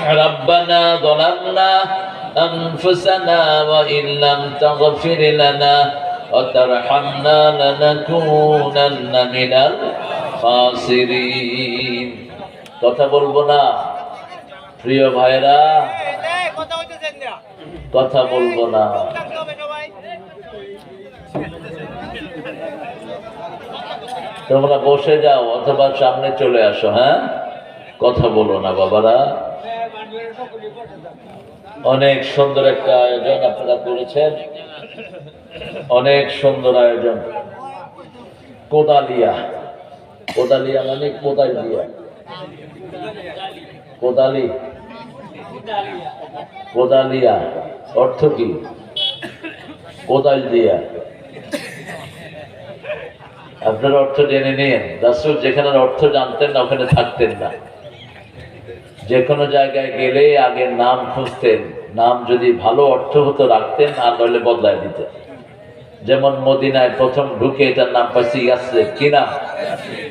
ربنا ظلمنا أنفسنا وإن لم تغفر لنا وترحمنا لنكونن من الخاسرين কথা বলবো না প্রিয় ভাইরা কথা হইতেছেন না কথা বলবো না থাকতে হবে সবাই তোমরা বসে যাও অথবা সামনে চলে আসো হ্যাঁ কথা বলো না বাবারা অনেক সুন্দর একটা আয়োজন আপনারা করেছেন। অনেক সুন্দর আয়োজন। কোদালিয়া। কোদালিয়া মানে কোদাল দিয়া। কোদালি। কোদালিয়া। অর্থ কি? কোদাল দিয়া। আপনার অর্থ জেনে নিন। রাসুল যেখানে অর্থ জানতেন না, ওখানে থাকতেন না। যে কোনো জায়গায় গেলে আগে নাম খুঁজতেন। নাম যদি ভালো অর্থ হতো রাখতেন আর নইলে বদলায় দিতেন। যেমন মদিনায় প্রথম ঢুকে এটার নাম পাইছি ইয়াসের কি নাম?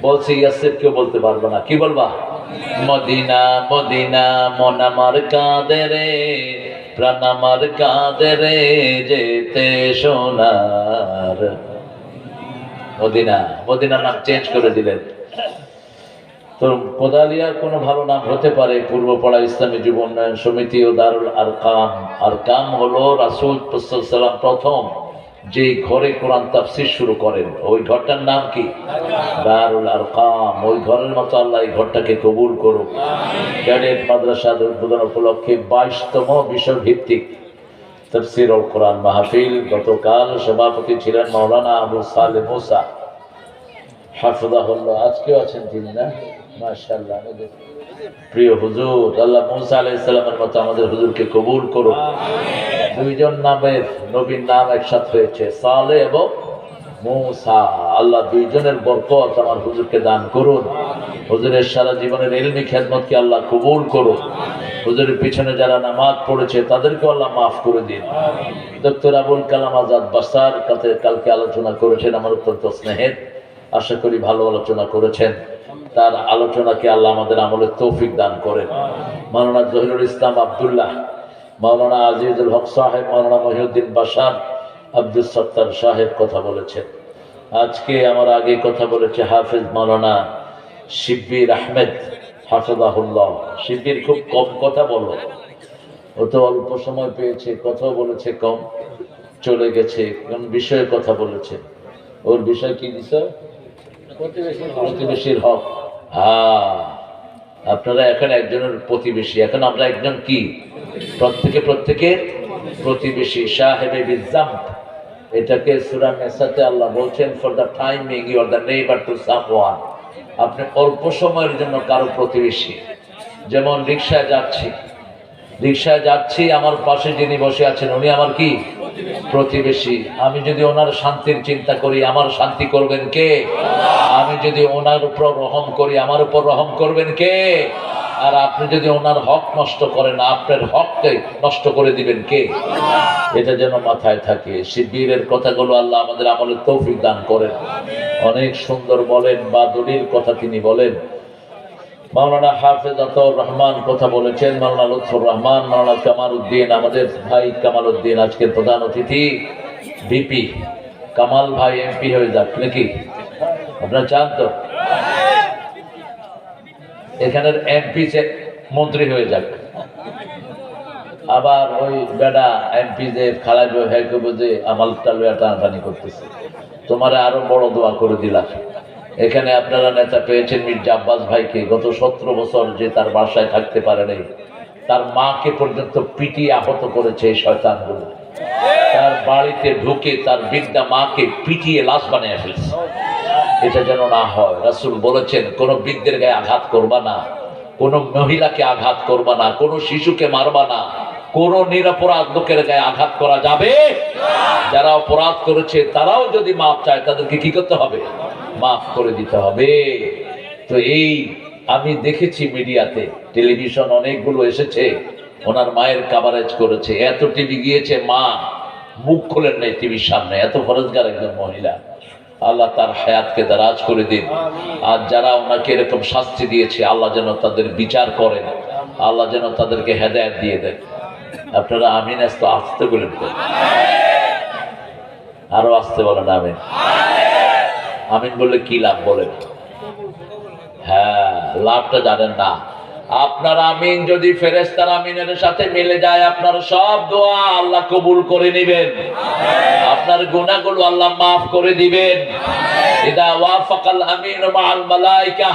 বলছি ইয়াসের কেউ বলতে পারব না। কি বলবা? মদিনা মদিনা, মন আমার কাঁদে রে, প্রাণ আমার কাঁদে রে, যেতে সোনার। মদিনা মদিনা নাম চেঞ্জ করে দিলেন। তো কোদালিয়ার কোনো ভালো নাম হতে পারে, পূর্বপাড়া ইসলামী যুব উন্নয়ন সমিতি ও দারুল আর কাম আর কাম হলো রাসুল সাল্লাম প্রথম যে ঘরে কোরআন তাফসির শুরু করেন। ওই ঘরটার নাম কি? দারুল আর কাম ওই ঘরের মতো আল্লাহ এই ঘরটাকে কবুল করুক। ক্যাডেট মাদ্রাসা উদ্বোধন উপলক্ষে বাইশতম বিষয় ভিত্তিক তফসির কোরআন মাহফিল। গতকাল সভাপতি ছিলেন মৌলানা আবু সালে মোসা। হাফিজাহুল্লাহ, আজকেও আছেন তিনি না? মাশাআল্লাহ আমাদের প্রিয় হুজুর। আল্লাহ মুসা আলাইহিসসালামের মতো আমাদের হুজুরকে কবুল করুন দুইজন নামের নবীর নাম একসাথে হয়েছে সালে এবং মুসা। আল্লাহ দুইজনের বরকত আমার হুজুরকে দান করুন। হুজুরের সারা জীবনের এলমি খেদমতকে আল্লাহ কবুল করুন হুজুরের পিছনে যারা নামাজ পড়েছে তাদেরকে আল্লাহ মাফ করে দিন। ডক্টর আবুল কালাম আজাদ বাসার কাছে কালকে আলোচনা করেছেন আমার অত্যন্ত স্নেহের। আশা করি ভালো আলোচনা করেছেন। তার আলোচনাকে আল্লাহ আমাদের আমলের তৌফিক দান করেন। মাওলানা জহিরুল ইসলাম আবদুল্লাহ, মাওলানা আজিজুল হক সাহেব, মাওলানা মহিউদ্দিন বাসার আব্দুল সত্তার সাহেব কথা বলেছেন। আজকে আমার আগে কথা বলেছে হাফিজ মাওলানা শিব্বির আহমেদ হাফিজাহুল্লাহ। শিব্বির খুব কম কথা বলো ও তো অল্প সময় পেয়েছে, কথাও বলেছে কম, চলে গেছে, কোন বিষয়ে কথা বলেছে? ওর বিষয় কি দিছে? প্রতিবেশীর হক। হ্যাঁ আপনারা এখন একজনের প্রতিবেশী। এখন আমরা একজন কি? প্রত্যেকে প্রত্যেকের প্রতিবেশী। সাহেবে বিজাম এটাকে সুরা মেসাতে আল্লাহ বলছেন for the timing you are the neighbour to someone আপনি অল্প সময়ের জন্য কারও প্রতিবেশী। যেমন রিক্সায় যাচ্ছি। রিক্সায় যাচ্ছি, আমার পাশে যিনি বসে আছেন, উনি আমার কি? প্রতিবেশী, আমি যদি ওনার শান্তির চিন্তা করি, আমার শান্তি করবেন কে? আমি যদি ওনার উপর রহম করি, আমার উপর রহম করবেন কে? আর আপনি যদি ওনার হক নষ্ট করেন, আপনার হককে নষ্ট করে দিবেন কে? এটা যেন মাথায় থাকে। শিবিরের কথাগুলো আল্লাহ আমাদের আমলে তৌফিক দান করেন। অনেক সুন্দর বলেন, বা দলিল কথা তিনি বলেন। মাওলানা হাফেজ আতর রহমান কথা বলেছেন, মাওলানা লুৎফর রহমান, মাওলানা কামাল উদ্দিন আমাদের ভাই কামাল উদ্দিন আজকের প্রধান অতিথি বিপি কামাল ভাই এমপি হয়ে যাক, নাকি? আপনারা চান তো? এখানের এমপি মন্ত্রী হয়ে যাক। আবার ওই বেডা এমপি যে খাড়াইবে হ্যাঁ যে আমালটা লইয়া টানাটানি করতেছে। তোমার আরও বড় দোয়া করে দিলাম। এখানে আপনারা নেতা পেয়েছেন মির্জা আব্বাস ভাইকে। গত সতেরো বছর যে তার বাসায় থাকতে পারে নাই, তার মাকে পর্যন্ত পিটিয়ে আহত করেছে এই শয়তানগুলো। তার বাড়িতে ঢুকে তার বিদ্যা মাকে পিটিয়ে লাশ বানিয়ে ফেলছে। এটা যেন না হয়। রাসুল বলেছেন, কোনো বৃদ্ধের গায়ে আঘাত করবা না, কোনো মহিলাকে আঘাত করবা না, কোনো শিশুকে মারবা না। কোন নিরপরাধ লোকের গায়ে আঘাত করা যাবে? যারা অপরাধ করেছে তারাও যদি মাপ চায় তাদেরকে কি করতে হবে? মাফ করে দিতে হবে। তো এই আমি দেখেছি মিডিয়াতে টেলিভিশন অনেকগুলো এসেছে ওনার মায়ের কাভারেজ করেছে। এত টিভি গিয়েছে মা মুখ খোলেন নাই টিভির সামনে এত ফরজগার একজন মহিলা। আল্লাহ তার হায়াতকে দারাজ করে দিন। আর যারা ওনাকে এরকম শাস্তি দিয়েছে আল্লাহ যেন তাদের বিচার করেন। আল্লাহ যেন তাদেরকে হেদায়ত দিয়ে দেন। আপনারা আমিন আসতে আসতে বলেন আরও আসতে বলেন আমিন। আমিন বললে কি লাভ বলেন? হ্যাঁ লাভটা জানেন না। আপনার আমিন যদি ফেরেস্তার আমিনের সাথে মিলে যায়, আপনার সব দোয়া আল্লাহ কবুল করে নেবেন। আপনার গুনাহগুলো আল্লাহ মাফ করে দিবেন। ইদা ওয়াফাকাল আমিন মাআল মালাইকা।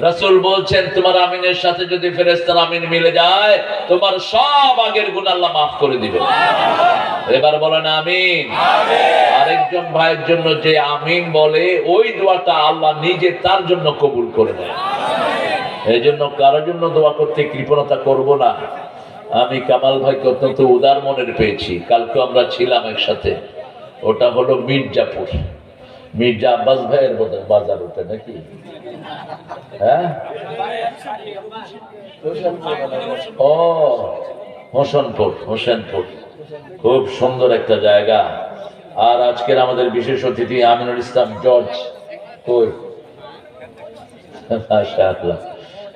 রাসূল বলছেন তোমার আমিনের সাথে যদি ফেরেশতার আমিন মিলে যায় তোমার সব আগের গুনাহ আল্লাহ মাফ করে দিবেন এবার বলেন আমিন। আরেকজন ভাইয়ের জন্য যে আমিন বলে ওই দোয়াটা আল্লাহ নিজে তার জন্য কবুল করে নেয়। এই জন্য কারোর জন্য দোয়া করতে কৃপণতা করব না। আমি কামাল ভাইকে অত্যন্ত উদার মনের পেয়েছি। কালকে আমরা ছিলাম একসাথে। ওটা হলো মির্জাপুর। মির্জা আব্বাস ভাইয়ের বোধহয় বাজার ওটা নাকি? হ্যাঁ? ও হোসেনপুর হোসেনপুর। খুব সুন্দর একটা জায়গা। আর আজকের আমাদের বিশেষ অতিথি আমিনুল ইসলাম জর্জ কই?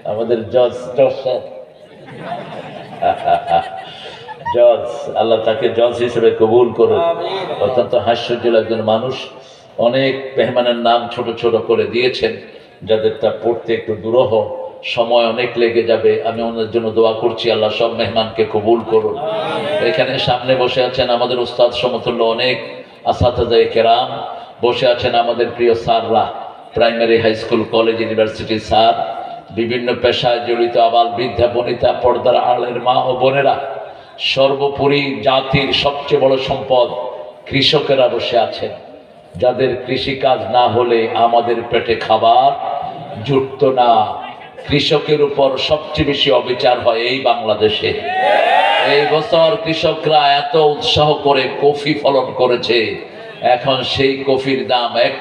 আমাদের জজ জজ। জজ আল্লাহ তাকে জজ হিসেবে কবুল করুন অত্যন্ত হাস্যজ্জ্বল একজন মানুষ। অনেক মেহমানের নাম ছোট ছোট করে দিয়েছেন যাদের তা পড়তে একটু দুরহ সময় অনেক লেগে যাবে। আমি ওনার জন্য দোয়া করছি আল্লাহ সব মেহমানকে কবুল করুন। এখানে সামনে বসে আছেন আমাদের উস্তাদ সমতুল্য অনেক আসাতাজাই কেরাম বসে আছেন আমাদের প্রিয় স্যাররা primary high school college university sir বিভিন্ন পেশায় জড়িত আবাল বৃদ্ধা বনিতা পর্দার আড়ের মা ও বোনেরা সর্বোপরি জাতির সবচেয়ে বড় সম্পদ কৃষকেরা বসে আছেন। যাদের কৃষিকাজ না হলে আমাদের পেটে খাবার জুটত না। কৃষকের উপর সবচেয়ে বেশি অবিচার হয় এই বাংলাদেশে। এই বছর কৃষকরা এত উৎসাহ করে কফি ফলন করেছে। এখন সেই কফির দাম এক